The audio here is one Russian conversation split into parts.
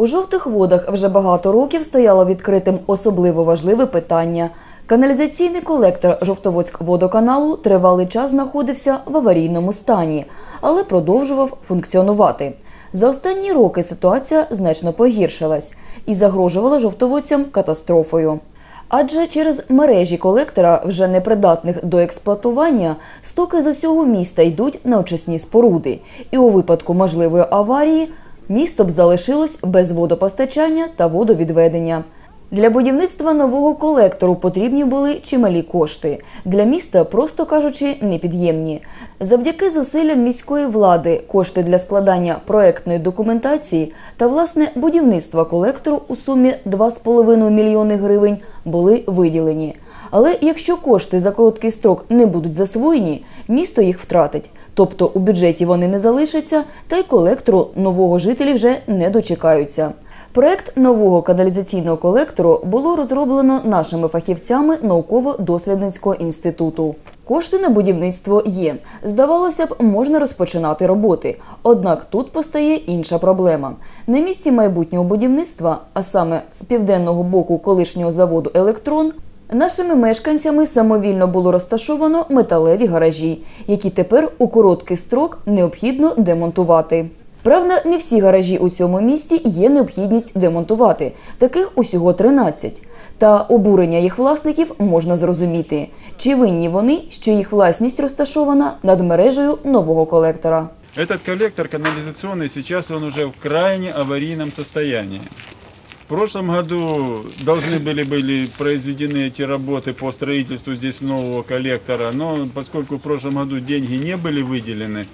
У жовтих водах вже багато років стояло відкритим особливо важливе питання. Каналізаційний колектор Жовтоводськ-водоканалу тривалий час знаходився в аварійному стані, але продовжував функціонувати. За останні роки ситуація значно погіршилась і загрожувала жовтоводцям катастрофою. Адже через мережі колектора, вже непридатних до експлуатування, стоки з усього міста йдуть на очисні споруди. І у випадку можливої аварії місто б залишилось без водопостачання та водовідведення. Для будівництва нового колектору потрібні були чималі кошти. Для міста, просто кажучи, непід'ємні. Завдяки зусиллям міської влади кошти для складання проектної документації та власне будівництва колектору у сумі 2,5 мільйони гривень були виділені. Але якщо кошти за короткий строк не будуть засвоєні, місто їх втратить. Тобто у бюджеті вони не залишаться, та й колектору нового жителі вже не дочекаються. Проект нового каналізаційного колектору було розроблено нашими фахівцями науково-дослідницького інституту. Кошти на будівництво є. Здавалося б, можна розпочинати роботи. Однак тут постає інша проблема. На місці майбутнього будівництва, а саме з південного боку колишнього заводу Електрон, Нашими мешканцями самовільно було розташовано металеві гаражі, які тепер у короткий строк необхідно демонтувати. Правда, не всі гаражі у цьому місті є необхідність демонтувати. Таких усього 13. Та обурення їх власників можна зрозуміти. Чи винні вони, що їх власність розташована над мережею нового колектора? Этот коллектор канализационный сейчас он уже в крайне аварийном состоянии. Прошлом году должны были, были произведены эти работы по строительству здесь нового коллектора, но поскольку в прошлом году деньги не были выделены,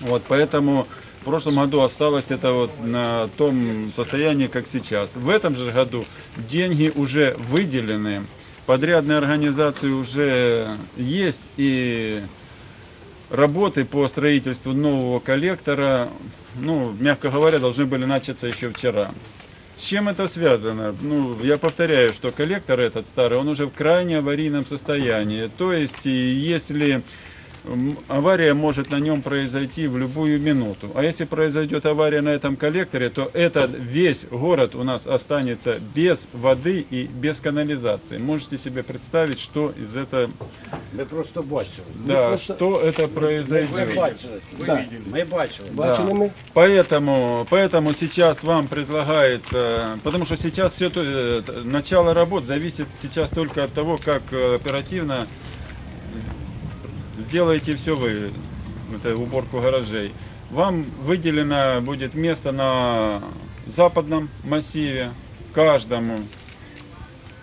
вот, поэтому в прошлом году осталось это вот на том состоянии, как сейчас. В этом же году деньги уже выделены, подрядные организации уже есть и работы по строительству нового коллектора, ну, мягко говоря, должны были начаться еще вчера. С чем это связано? Ну, я повторяю, что коллектор этот старый, он уже в крайне аварийном состоянии. То есть, если авария может на нем произойти в любую минуту. А если произойдет авария на этом коллекторе, то этот весь город у нас останется без воды и без канализации. Можете себе представить, что из этого, Ми просто бачили. Да, просто... что это произойдет. бачили. Да, ми бачили. Да. Бачили ми. Поэтому, поэтому сейчас вам предлагается, потому что сейчас все начало работ зависит сейчас только от того, как э, оперативно сделаете все вы, это уборку гаражей. Вам выделено будет место на западном массиве, каждому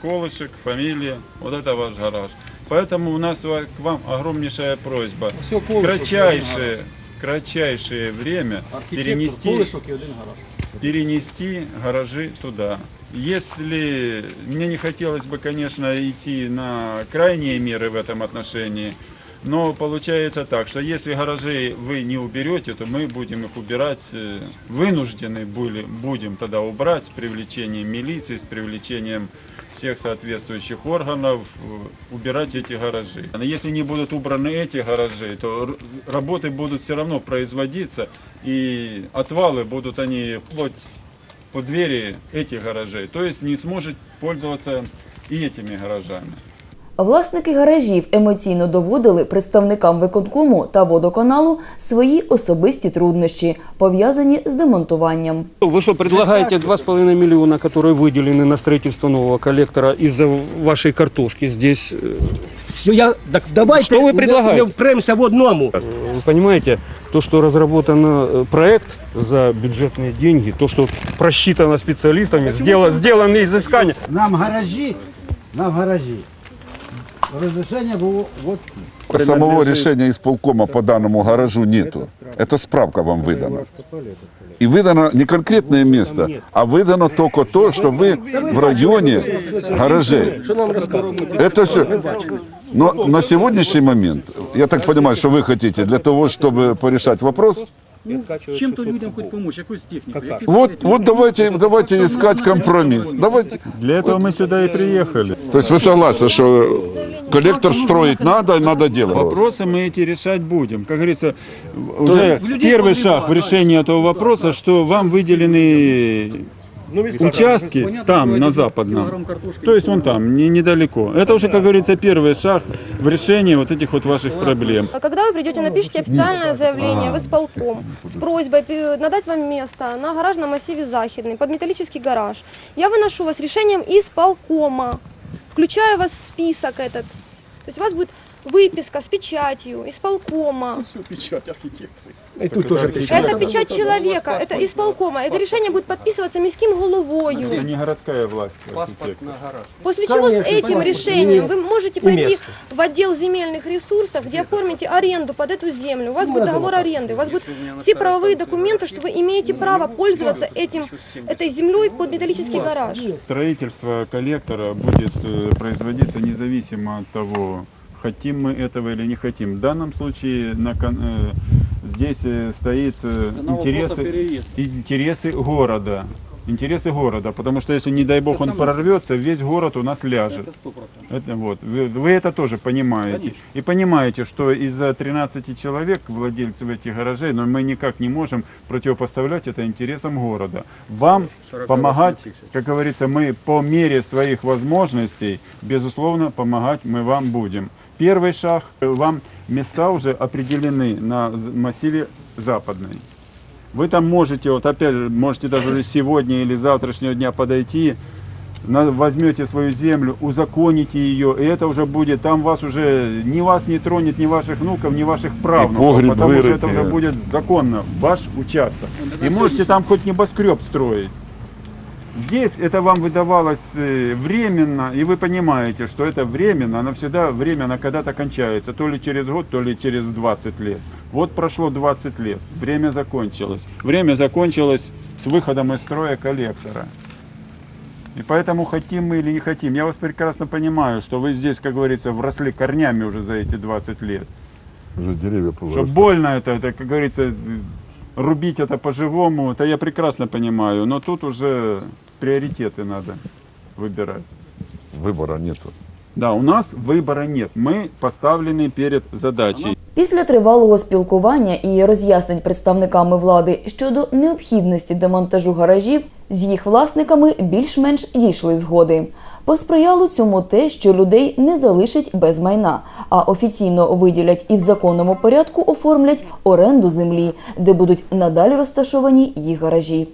колышек, фамилия, вот это ваш гараж. Поэтому у нас к вам огромнейшая просьба. Все колышок, кратчайшее, кратчайшее время перенести, колишок і один гараж. перенести гаражи туда. Если мне не хотелось бы, конечно, идти на крайние меры в этом отношении, но получается так, что если гаражи вы не уберете, то мы будем их убирать, э, вынуждены были, будем тогда убрать с привлечением милиции, с привлечением всех соответствующих органов, э, убирать эти гаражи. Если не будут убраны эти гаражи, то работы будут все равно производиться, и отвалы будут они вплоть по двери этих гаражей. То есть не сможет пользоваться и этими гаражами. Власники гаражів емоційно доводили представникам виконкому та водоканалу свої особисті труднощі, пов'язані з демонтуванням. Вы что, предлагаете 2,5 миллиона, которые выделены на строительство нового коллектора из-за вашей картошки здесь? э, Все, я, так давайте Що ви предлагаєте? ми впремся в одному. Вы понимаете, то, что разработан э, проект за бюджетные деньги, то, что просчитано специалистами, сделано, сделаны изыскания. Нам гаражі, нам гаражі. Розрішення було от Самого решения исполкома по данному гаражу нету. Это справка вам выдана. И выдано не конкретное место, а выдано только то, что вы в районе гаражей. Що нам розказують? Это все. Но на сегодняшний момент, я так понимаю, что вы хотите для того, чтобы порешать вопрос, Чим-то людям хоч помочь, якусь техніку. які- вот, вот давайте, давайте искать компромисс. Давайте. Для этого мы сюда и приехали. То есть вы согласны, что коллектор строить надо и надо делать? Вопросы мы эти решать будем. Как говорится, уже первый шаг в решении этого вопроса, что вам выделены участки Понятно, там, на западном. То есть вон там, не, недалеко. Это уже, как говорится, первый шаг в решении вот этих вот ваших проблем. А когда вы придете, напишите официальное заявление в исполком с просьбой надать вам место на гаражном массиве Захидный под металлический гараж. Я выношу вас решением исполкома, включаю вас в список этот. То есть у вас будет выписка с печатью исполкома. Всю печать архитектора. И тут тоже печать. Это печать человека, это исполкома. Это решение будет подписываться Это головою. не городская власть Паспорт на гараж. После чего с этим паспорт. решением вы можете пойти в отдел земельных ресурсов, где оформите аренду под эту землю. У вас будет договор аренды, у вас будут все правовые документы, что вы имеете право пользоваться этим, этой землей под металлический гараж. Строительство коллектора будет э, производиться независимо от того, хотим мы этого или не хотим. В данном случае на, э, здесь э, стоит э, интересы, интересы города. Интересы города, потому что если, не дай бог, Это он прорвется, весь город у нас ляжет. Это сто процентов. Это вот. Вы, вы это тоже понимаете. Конечно. И понимаете, что из-за 13 человек, владельцев этих гаражей, но мы никак не можем противопоставлять это интересам города. Вам помогать, как говорится, мы по мере своих возможностей, безусловно, помогать мы вам будем. Первый шаг, вам места уже определены на массиве западной. Вы там можете, вот опять же, можете даже сегодня или завтрашнего дня подойти, на- возьмете свою землю, узаконите ее, и это уже будет, там вас уже, ни вас не тронет, ни ваших внуков, ни ваших правнуков, потому что это уже будет законно, ваш участок. Ну, И можете там хоть небоскреб строить. Здесь это вам выдавалось э, временно, и вы понимаете, что это временно, оно всегда время, оно когда-то кончается, то ли через год, то ли через 20 лет. Вот прошло 20 лет, время закончилось. Время закончилось с выходом из строя коллектора. И поэтому хотим мы или не хотим, я вас прекрасно понимаю, что вы здесь, как говорится, вросли корнями уже за эти 20 лет. Уже деревья Что повырастали. больно это, это, как говорится, рубить это по-живому, это я прекрасно понимаю, но тут уже приоритеты надо выбирать. Выбора нету. Да, у нас выбора нет, мы поставлены перед задачей. Після тривалого спілкування і роз'яснень представниками влади щодо необхідності демонтажу гаражів з їх власниками більш-менш дійшли згоди. Посприяло цьому те, що людей не залишать без майна, а офіційно виділять і в законному порядку оформлять оренду землі, де будуть надалі розташовані їх гаражі.